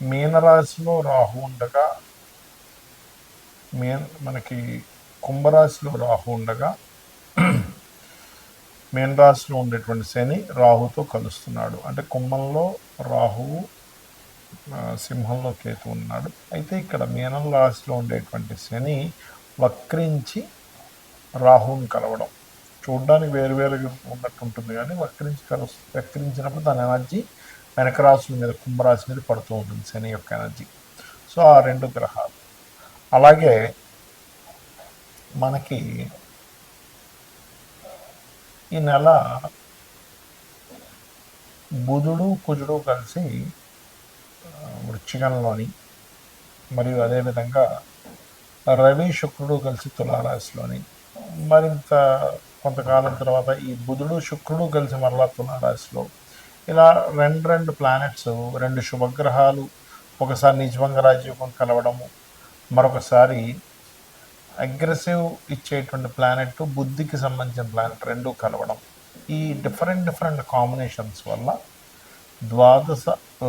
మీనరాశిలో రాహు ఉండగా మీన మనకి కుంభరాశిలో రాహు ఉండగా మీనరాశిలో ఉండేటువంటి శని రాహుతో కలుస్తున్నాడు. అంటే కుంభంలో రాహువు సింహంలో కేతు ఉన్నాడు. అయితే ఇక్కడ మీనం రాశిలో ఉండేటువంటి శని వక్రించి రాహుని కలవడం. చూడడానికి వేరువేరుగా ఉన్నట్టు ఉంటుంది కానీ వక్రించి కలు వక్రించినప్పుడు దాని ఎనర్జీ వెనక రాశుల మీద కుంభరాశి మీద పడుతూ ఉంటుంది శని యొక్క ఎనర్జీ. సో ఆ రెండు గ్రహాలు. అలాగే మనకి ఈ నెల బుధుడు కుజుడు కలిసి ఆ, మరియు అదేవిధంగా రవి శుక్రుడు కలిసి తులారాశిలోని మరింత కొంతకాలం తర్వాత ఈ బుధుడు శుక్రుడు కలిసి మరలా తులారాశిలో ఇలా రెండు రెండు ప్లానెట్స్ రెండు శుభగ్రహాలు ఒకసారి నిజభంగ రాజయోగం కలవడము మరొకసారి అగ్రెసివ్ ఇచ్చేటువంటి ప్లానెట్ బుద్ధికి సంబంధించిన ప్లానెట్ రెండు కలవడం. ఈ డిఫరెంట్ డిఫరెంట్ కాంబినేషన్స్ వల్ల ద్వాదశ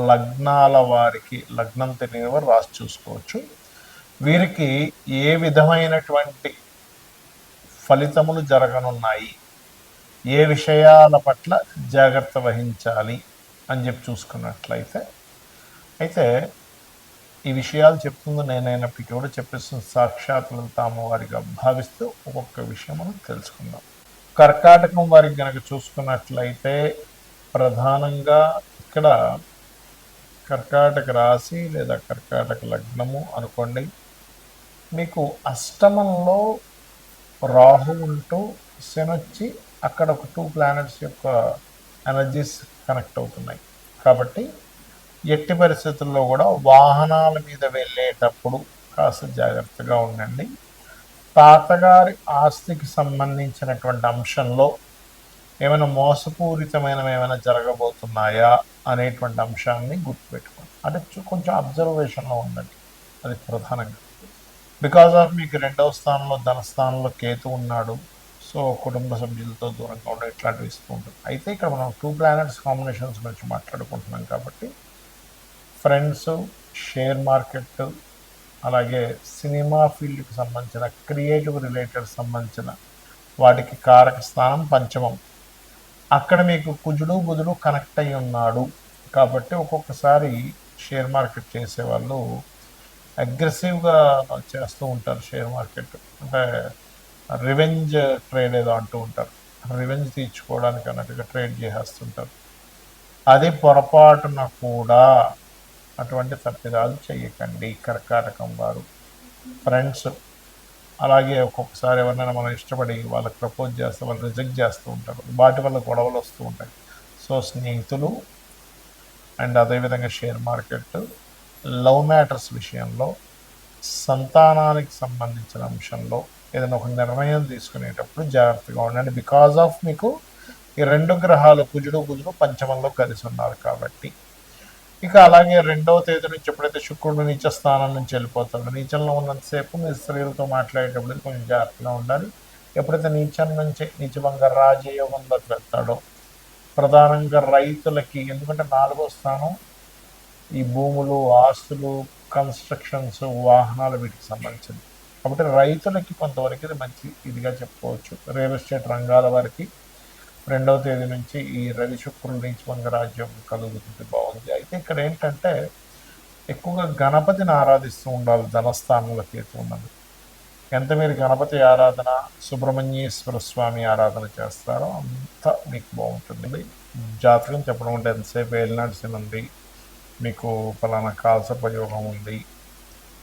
లగ్నాల వారికి లగ్నం తెలియని వారు రాసి చూసుకోవచ్చు. వీరికి ఏ విధమైనటువంటి ఫలితములు జరగనున్నాయి? ఏ విషయాల పట్ల జాగ్రత్త వహించాలి అని చెప్పి చూసుకున్నట్లయితే అయితే ఈ విషయాలు చెప్తుంది నేనైనప్పటికీ కూడా చెప్పేస్తున్న సాక్షాత్ తాము వారిగా భావిస్తూ ఒక్కొక్క విషయం మనం తెలుసుకుందాం. కర్కాటకం వారికి కనుక చూసుకున్నట్లయితే ప్రధానంగా ఇక్కడ కర్కాటక రాశి లేదా కర్కాటక లగ్నము అనుకోండి మీకు అష్టమంలో రాహు ఉంటూ శనొచ్చి అక్కడ ఒక టూ ప్లానెట్స్ యొక్క ఎనర్జీస్ కనెక్ట్ అవుతున్నాయి. కాబట్టి ఎట్టి పరిస్థితుల్లో కూడా వాహనాల మీద వెళ్ళేటప్పుడు కాస్త జాగ్రత్తగా ఉండండి. తాతగారి ఆస్తికి సంబంధించినటువంటి అంశంలో ఏమైనా మోసపూరితమైనవి ఏమైనా జరగబోతున్నాయా అనేటువంటి అంశాన్ని గుర్తుపెట్టుకోండి. అంటే కొంచెం అబ్జర్వేషన్లో ఉండండి. అది ప్రధానంగా. బికాజ్ ఆఫ్ మీకు రెండవ స్థానంలో ధనస్థానంలో కేతు ఉన్నాడు. సో కుటుంబ సభ్యులతో దూరంగా ఉండడం ఇట్లాంటివి ఇస్తూ ఉంటుంది అయితే ఇక్కడ మనం టూ ప్లానెట్స్ కాంబినేషన్స్ గురించి మాట్లాడుకుంటున్నాం కాబట్టి ఫ్రెండ్స్ షేర్ మార్కెట్ అలాగే సినిమా ఫీల్డ్కి సంబంధించిన క్రియేటివ్ రిలేటెడ్ సంబంధించిన వాటికి కారక స్థానం పంచమం. అక్కడ మీకు కుజుడు బుధుడు కనెక్ట్ అయి ఉన్నాడు. కాబట్టి ఒక్కొక్కసారి షేర్ మార్కెట్ చేసేవాళ్ళు అగ్రెసివ్గా చేస్తూ ఉంటారు షేర్ మార్కెట్ అంటే రివెంజ్ ట్రేడ్ ఏదో అంటూ ఉంటారు. రివెంజ్ తీర్చుకోవడానికి అన్నట్టుగా ట్రేడ్ చేసేస్తుంటారు. అది పొరపాటున కూడా అటువంటి తప్పిదాలు చేయకండి కర్కాటకం వారు. ఫ్రెండ్స్ అలాగే ఒక్కొక్కసారి ఎవరినైనా మనం ఇష్టపడి వాళ్ళకి ప్రపోజ్ చేస్తే వాళ్ళు రిజెక్ట్ చేస్తూ ఉంటారు. వాటి వల్ల గొడవలు వస్తూ ఉంటాయి. సో స్నేహితులు అండ్ అదేవిధంగా షేర్ మార్కెట్ లవ్ మ్యాటర్స్ విషయంలో సంతానానికి సంబంధించిన అంశంలో ఏదైనా ఒక నిర్ణయం తీసుకునేటప్పుడు జాగ్రత్తగా ఉండండి. బికాజ్ ఆఫ్ మీకు ఈ రెండు గ్రహాలు కుజుడు కుజుడు పంచమంలో కలిసి ఉన్నారు కాబట్టి. ఇక అలాగే రెండవ తేదీ నుంచి ఎప్పుడైతే శుక్రుడు నీచ స్థానం నుంచి వెళ్ళిపోతాడు నీచంలో ఉన్నంతసేపు మీ స్త్రీలతో మాట్లాడేటప్పుడు కొంచెం జాగ్రత్తగా ఉండాలి. ఎప్పుడైతే నీచం నుంచి నిజమంగా రాజయోగంలోకి వెళ్తాడో ప్రధానంగా రైతులకి ఎందుకంటే నాలుగో స్థానం ఈ భూములు ఆస్తులు కన్స్ట్రక్షన్స్ వాహనాలు వీటికి సంబంధించింది. కాబట్టి రైతులకి కొంతవరకు ఇది మంచి ఇదిగా చెప్పుకోవచ్చు. రియల్ ఎస్టేట్ రంగాల వారికి రెండవ తేదీ నుంచి ఈ రవి శుక్రుల నుంచి మంగరాజ్యం కలుగుతుంది బాగుంది. అయితే ఇక్కడ ఏంటంటే ఎక్కువగా గణపతిని ఆరాధిస్తూ ఉండాలి ధనస్థానంలో కేతు ఉన్నది. ఎంత మీరు గణపతి ఆరాధన సుబ్రహ్మణ్యేశ్వర స్వామి ఆరాధన చేస్తారో అంత మీకు బాగుంటుంది. జాతకం చెప్పడం అంటే ఎంతసేపు ఏలినాడు ఉంది మీకు ఫలానా కాల్సపయోగం ఉంది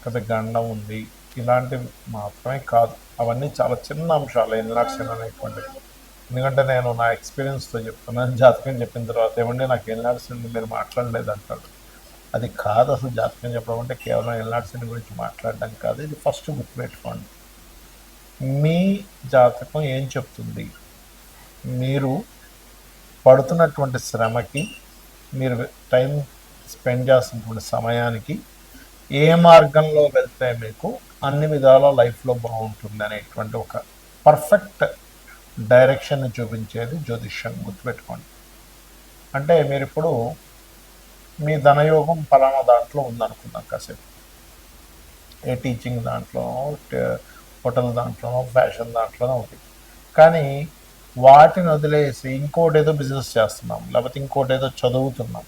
కదా గండం ఉంది ఇలాంటివి మాత్రమే కాదు. అవన్నీ చాలా చిన్న అంశాలు ఎన్లాక్షన్ అనేటువంటివి. ఎందుకంటే నేను నా ఎక్స్పీరియన్స్తో చెప్తున్నాను జాతకం చెప్పిన తర్వాత ఏమండి నాకు ఏలినాడు మీరు మాట్లాడలేదు అంటాడు అది కాదు అసలు జాతకం చెప్పడం అంటే కేవలం ఎల్నాడ్సిని గురించి మాట్లాడడం కాదు. ఇది ఫస్ట్ గుర్తుపెట్టుకోండి మీ జాతకం ఏం చెప్తుంది? మీరు పడుతున్నటువంటి శ్రమకి మీరు టైం స్పెండ్ చేస్తున్నటువంటి సమయానికి ఏ మార్గంలో వెళ్తే మీకు అన్ని విధాల లైఫ్లో బాగుంటుంది అనేటువంటి ఒక పర్ఫెక్ట్ డైరెక్షన్ని చూపించేది జ్యోతిష్యం గుర్తుపెట్టుకోండి. అంటే మీరు ఇప్పుడు మీ ధనయోగం పలానా దాంట్లో ఉందనుకుందాం కాసేపు. ఏ టీచింగ్ దాంట్లో హోటల్ దాంట్లోనో ఫ్యాషన్ దాంట్లోనో ఉంది. కానీ వాటిని వదిలేసి ఇంకోటి ఏదో బిజినెస్ చేస్తున్నాం లేకపోతే ఇంకోటి ఏదో చదువుతున్నాం.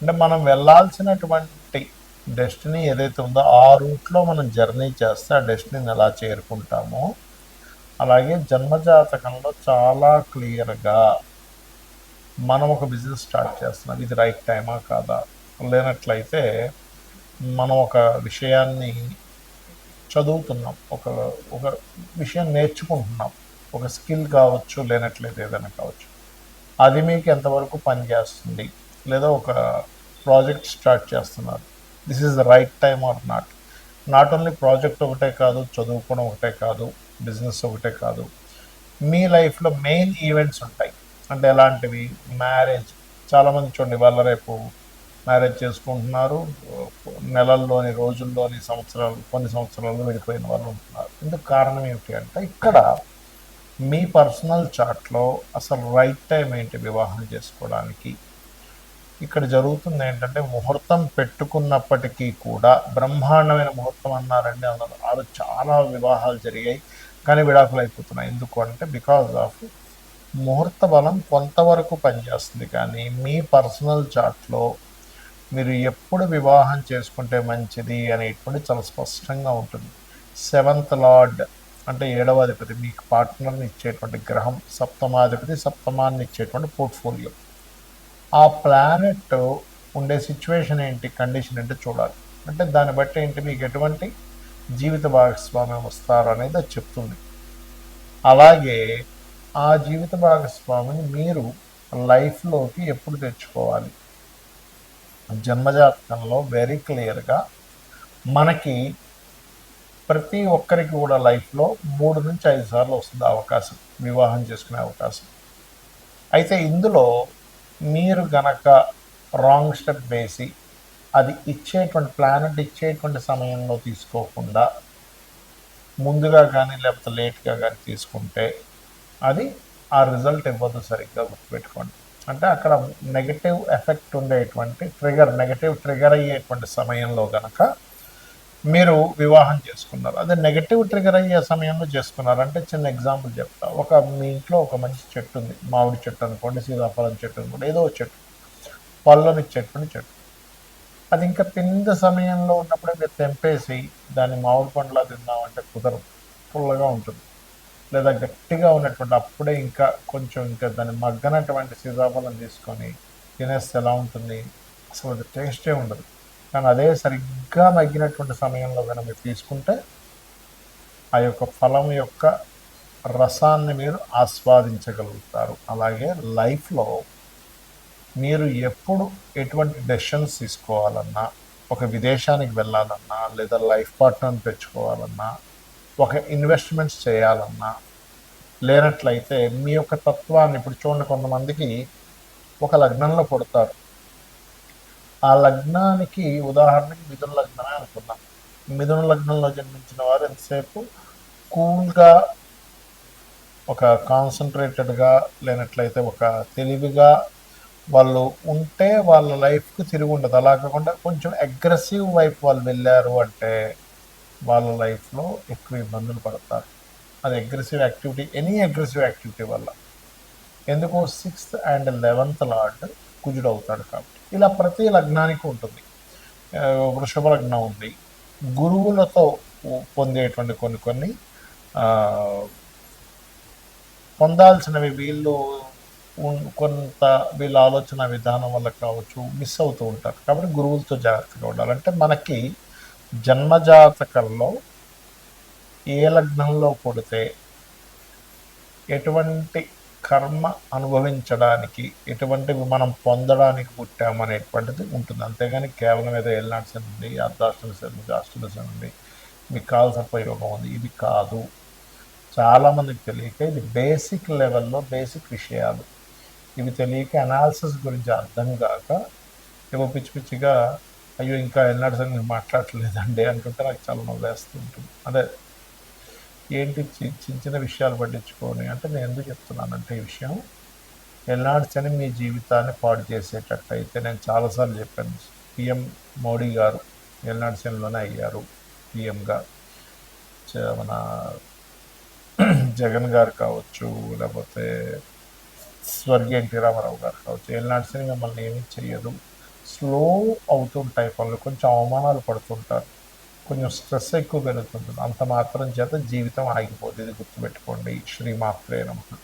అంటే మనం వెళ్ళాల్సినటువంటి డెస్టినీ ఏదైతే ఉందో ఆ రూట్లో మనం జర్నీ చేస్తే ఆ డెస్టినీని ఎలా చేరుకుంటామో అలాగే జన్మజాతకంలో చాలా క్లియర్గా మనం ఒక బిజినెస్ స్టార్ట్ చేస్తున్నాం. ఇది రైట్ టైమా కాదా? లేనట్లయితే మనం ఒక విషయాన్ని చదువుతున్నాం. ఒక ఒక విషయం నేర్చుకుంటున్నాం. ఒక స్కిల్ కావచ్చు లేనట్లయితే ఏదైనా కావచ్చు. అది మీకు ఎంతవరకు పనిచేస్తుంది? లేదా ఒక ప్రాజెక్ట్ స్టార్ట్ చేస్తున్నారు. This is the right time or not not only project ఒకటే కాదు చదువుకోవడం ఒకటే కాదు బిజినెస్ ఒకటే కాదు. మీ లైఫ్లో మెయిన్ ఈవెంట్స్ ఉంటాయి. అంటే ఎలాంటివి? మ్యారేజ్ చాలామంది చూడండి వాళ్ళ రేపు మ్యారేజ్ చేసుకుంటున్నారు. నెలల్లోని రోజుల్లోని సంవత్సరాలు కొన్ని సంవత్సరాలు విడిపోయిన వాళ్ళు ఉంటున్నారు. ఇందుకు కారణం ఏమిటి అంటే ఇక్కడ మీ పర్సనల్ చార్ట్లో అసలు రైట్ టైం ఏంటి వివాహం చేసుకోవడానికి? ఇక్కడ జరుగుతుంది ఏంటంటే ముహూర్తం పెట్టుకున్నప్పటికీ కూడా బ్రహ్మాండమైన ముహూర్తం అన్నారండి. అన్నారు ఆరు చాలా వివాహాలు జరిగాయి. కానీ విడాకులు అయిపోతున్నాయి. ఎందుకు అంటే బికాజ్ ఆఫ్ ముహూర్త బలం కొంతవరకు పనిచేస్తుంది. కానీ మీ పర్సనల్ చార్ట్లో మీరు ఎప్పుడు వివాహం చేసుకుంటే మంచిది అనేటువంటి చాలా స్పష్టంగా ఉంటుంది. సెవెంత్ లార్డ్ అంటే ఏడవ అధిపతి మీకు పార్ట్నర్ని ఇచ్చేటువంటి గ్రహం సప్తమాధిపతి సప్తమాన్ని ఇచ్చేటువంటి పోర్ట్ఫోలియో. ఆ ప్లానెట్ ఉండే సిచ్యువేషన్ ఏంటి కండిషన్ ఏంటి చూడాలి. అంటే దాన్ని బట్టి ఏంటి మీకు ఎటువంటి జీవిత భాగస్వామ్యం వస్తారు అనేది అది చెప్తుంది. అలాగే ఆ జీవిత భాగస్వామిని మీరు లైఫ్లోకి ఎప్పుడు తెచ్చుకోవాలి? జన్మజాతకంలో వెరీ క్లియర్గా మనకి ప్రతి ఒక్కరికి కూడా లైఫ్లో మూడు నుంచి ఐదు సార్లు వస్తుంది అవకాశం వివాహం చేసుకునే అవకాశం. అయితే ఇందులో మీరు గనక రాంగ్ స్టెప్ వేసి అది ఇచ్చేటువంటి ప్లానెట్ ఇచ్చేటువంటి సమయంలో తీసుకోకుండా ముందుగా కానీ లేకపోతే లేట్గా కానీ తీసుకుంటే అది ఆ రిజల్ట్ ఇవ్వదు సరిగ్గా గుర్తుపెట్టుకోండి. అంటే అక్కడ నెగటివ్ ఎఫెక్ట్ ఉండేటువంటి ట్రిగర్ నెగటివ్ ట్రిగర్ అయ్యేటువంటి సమయంలో కనుక మీరు వివాహం చేసుకున్నారు. అదే నెగటివ్ ట్రిగర్ అయ్యే సమయంలో చేసుకున్నారు. అంటే చిన్న ఎగ్జాంపుల్ చెప్తా. ఒక మీ ఇంట్లో ఒక మంచి చెట్టు ఉంది. మామిడి చెట్టు అనుకోండి సీతాఫలం చెట్టు అనుకోండి ఏదో ఒక చెట్టు. పళ్ళని చెట్టుని చెట్టు. అది ఇంకా పింద సమయంలో ఉన్నప్పుడే మీరు తెంపేసి దాన్ని మామిడి పండులా తిందామంటే కుదరదు. పుల్లగా ఉంటుంది. లేదా గట్టిగా ఉన్నటువంటి అప్పుడే ఇంకా కొంచెం ఇంకా దాన్ని మగ్గనటువంటి సీతాఫలం తీసుకొని తినేస్తే ఎలా ఉంటుంది? అసలు అది టేస్టే ఉండదు. కానీ అదే సరిగ్గా మగ్గినటువంటి సమయంలో కనుక మీరు తీసుకుంటే ఆ యొక్క ఫలం యొక్క రసాన్ని మీరు ఆస్వాదించగలుగుతారు. అలాగే లైఫ్లో మీరు ఎప్పుడు ఎటువంటి డెసిషన్స్ తీసుకోవాలన్నా ఒక విదేశానికి వెళ్ళాలన్నా లేదా లైఫ్ పార్ట్నర్ని తెచ్చుకోవాలన్నా ఒక ఇన్వెస్ట్మెంట్స్ చేయాలన్నా లేనట్లయితే మీ యొక్క తత్వాన్ని ఇప్పుడు చూడండి కొంతమందికి ఒక లగ్నంలో పుడతారు. ఆ లగ్నానికి ఉదాహరణకి మిథున లగ్నమే అనుకుందాం. మిథున లగ్నంలో జన్మించిన వారు ఎంతసేపు? కూల్గా ఒక కాన్సన్ట్రేటెడ్గా లేనట్లయితే ఒక తెలివిగా వాళ్ళు ఉంటే వాళ్ళ లైఫ్కి తిరిగి ఉండదు. అలా కాకుండా కొంచెం అగ్రెసివ్ వైపు వాళ్ళు వెళ్ళారు అంటే వాళ్ళ లైఫ్లో ఎక్కువ ఇబ్బందులు పడతారు. అది aggressive activity any aggressive activity వల్ల. ఎందుకు సిక్స్త్ అండ్ లెవెన్త్ లార్డ్ కుజుడు అవుతాడు కాబట్టి. ఇలా ప్రతి లగ్నానికి ఉంటుంది. వృషభ లగ్నం ఉంది. గురువులతో పొందేటువంటి కొన్ని కొన్ని పొందాల్సినవి వీళ్ళు కొంత వీళ్ళ ఆలోచన విధానం వల్ల కావచ్చు మిస్ అవుతూ ఉంటారు. కాబట్టి గురువులతో జాగ్రత్తగా ఉండాలంటే మనకి జన్మజాతకంలో ఏ లగ్నంలో పుడితే ఎటువంటి కర్మ అనుభవించడానికి ఎటువంటివి మనం పొందడానికి పుట్టామనేటువంటిది ఉంటుంది. అంతేగాని కేవలం ఏదో ఎల్నాటి శని ఉంది అర్ధాష్టమి శని ఉంది అష్టమి శని ఉంది మీకు కావాల్సిన ప్రయోగం ఉంది ఇది కాదు. చాలామందికి తెలియక ఇది బేసిక్ లెవెల్లో బేసిక్ విషయాలు. ఇవి తెలియక అనాలిసిస్ గురించి అర్థం కాక ఏవో పిచ్చి పిచ్చిగా అయ్యో ఇంకా ఎల్నాటి శని గురించి అనుకుంటే నాకు చాలా నవ్వేస్తూ ఉంటుంది. అదే ఏంటి చి- చిన్న చిన్న విషయాలు పట్టించుకొని అంటే నేను ఎందుకు చెప్తున్నానంటే ఈ విషయం ఎల్నాడు మీ జీవితాన్ని పాడు చేసేటట్టు అయితే నేను చాలాసార్లు చెప్పాను. పిఎం మోడీ గారు ఎల్నాడు అయ్యారు పిఎంగా. మన జగన్ గారు కావచ్చు లేకపోతే స్వర్గీయ ఎన్టీ రామారావు గారు కావచ్చు ఎల్నాడిచని మిమ్మల్ని ఏమీ చెయ్యదు. స్లో అవుతుంటాయి పనులు కొంచెం అవమానాలు పడుతుంటారు. కొంచెం స్ట్రెస్ ఎక్కువ పెరుగుతుంటుంది అంత మాత్రం చేత జీవితం ఆగిపోతుంది. ఇది గుర్తుపెట్టుకోండి. శ్రీమాత్రే నమః.